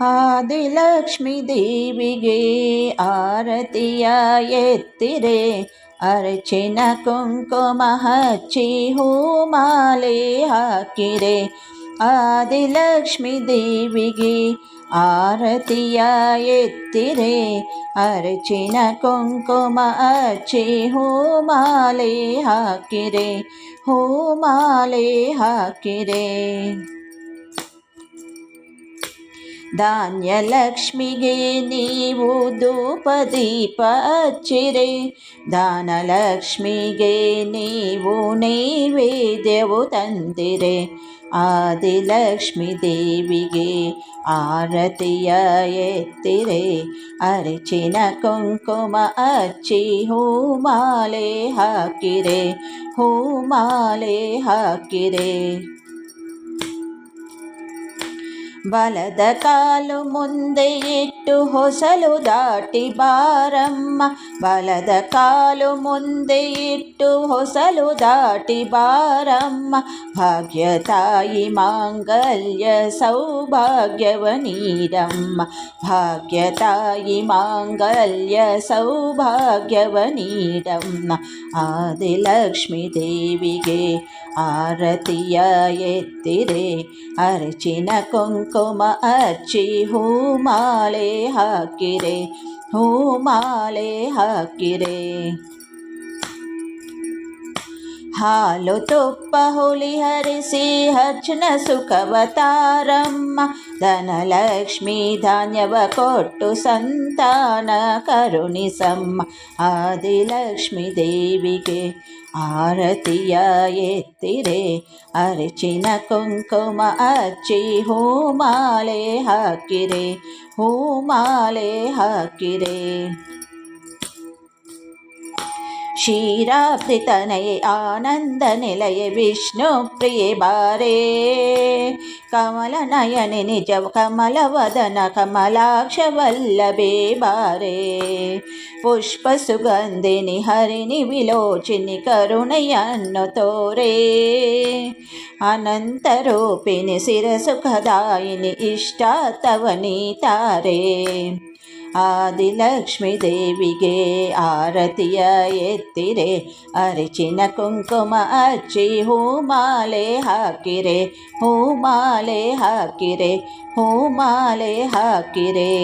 ಆದಿಲಕ್ಷ್ಮೀ ದೇವಿಗೆ ಆರತಿಯ ಎತ್ತಿರೆ, ಅರ್ಚಿನ ಕುಂಕುಮ ಹಚ್ಚಿ ಹೂಮಾಲೆ ಹಾಕಿರೆ. ಆದಿಲಕ್ಷ್ಮಿ ದೇವಿಗೆ ಆರತಿಯ ಎತ್ತಿರೆ, ಅರ್ಚಿನ ಕುಂಕುಮ ಹಚ್ಚಿ ಹೂಮಾಲೆ ಹಾಕಿರೆ ಹೂಮಾಲೆ ಹಾಕಿರೆ. ಧಾನ್ಯಲಕ್ಷ್ಮಿಗೆ ನೀವು ಧೂಪ ದೀಪ ಹಚ್ಚಿರೆ ದಾನಲಕ್ಷ್ಮಿಗೆ ನೀವು ನೈವೇದ್ಯವು ತಂದಿರೆ ಆದಿಲಕ್ಷ್ಮೀ ದೇವಿಗೆ ಆರತಿಯ ಎತ್ತಿರೆ ಅರಚಿನ ಕುಂಕುಮ ಹಚ್ಚಿ ಹೂಮಾಲೆ ಹಾಕಿರೆ ಹೂಮಾಲೆ ಹಾಕಿರೆ ಬಲದ ಕಾಲು ಮುಂದೆ ಇಟ್ಟು ಹೊಸಲು ದಾಟಿ ಬಾರಮ್ಮ. ಬಲದ ಕಾಲು ಮುಂದೆ ಇಟ್ಟು ಹೊಸಲು ದಾಟಿ ಬಾರಮ್ಮ. ಭಾಗ್ಯ ತಾಯಿ ಮಾಂಗಲ್ಯ ಸೌಭಾಗ್ಯವ ನೀಡಮ್ಮ ಭಾಗ್ಯ ತಾಯಿ ಮಾಂಗಲ್ಯ ಸೌಭಾಗ್ಯವ ನೀಡಮ್ಮ ಆದಿಲಕ್ಷ್ಮೀ ದೇವಿಗೆ ಆರತಿಯ ಎತ್ತಿರೆ, ಅರಚಿನ ಕುಂಕುಮ ಹಚ್ಚಿ ಹೂಮಾಲೆ ಹಾಕಿರೆ ಹೂಮಾಲೆ ಹಾಕಿರೆ. ಹಾಲು ತುಪ್ಪ ಹುಳಿ ಹರಿಸಿ ಹಚ್ಚನ ಸುಖವತಾರಮ್ಮ ಧನಲಕ್ಷ್ಮಿ ಧಾನ್ಯವ ಕೊಟ್ಟು ಸಂತಾನ ಕರುಣಿಸಮ್ಮ ಆದಿಲಕ್ಷ್ಮಿ ದೇವಿಗೆ ಆರತಿಯ ಎತ್ತಿರೆ ಅರಚಿನ ಕುಂಕುಮ ಹಚ್ಚಿ ಹೂಮಾಲೆ ಹಾಕಿರೆ ಹೂಮಾಲೆ ಹಾಕಿರೆ क्षीराब्धितनये आनन्दनिलये विष्णुप्रिये बारे। कमलनयनि निज कमलवदन कमलाक्षवल्लभे बारे। पुष्पसुगन्धिनि हरिणि विलोचिनि करुणयन्नु तोरे अनन्तरूपिणि शिरसुखदायिनि इष्टा तव नीतारे ಆದಿಲಕ್ಷ್ಮೀ ದೇವಿಗೆ ಆರತಿಯ ಎತ್ತಿರೆ ಅರಿಚಿನ ಕುಂಕುಮ ಹಚ್ಚಿ ಹೂಮಾಲೆ ಹಾಕಿರೆ ಹೂಮಾಲೆ ಹಾಕಿರೆ ಹೂಮಾಲೆ ಹಾಕಿರೆ.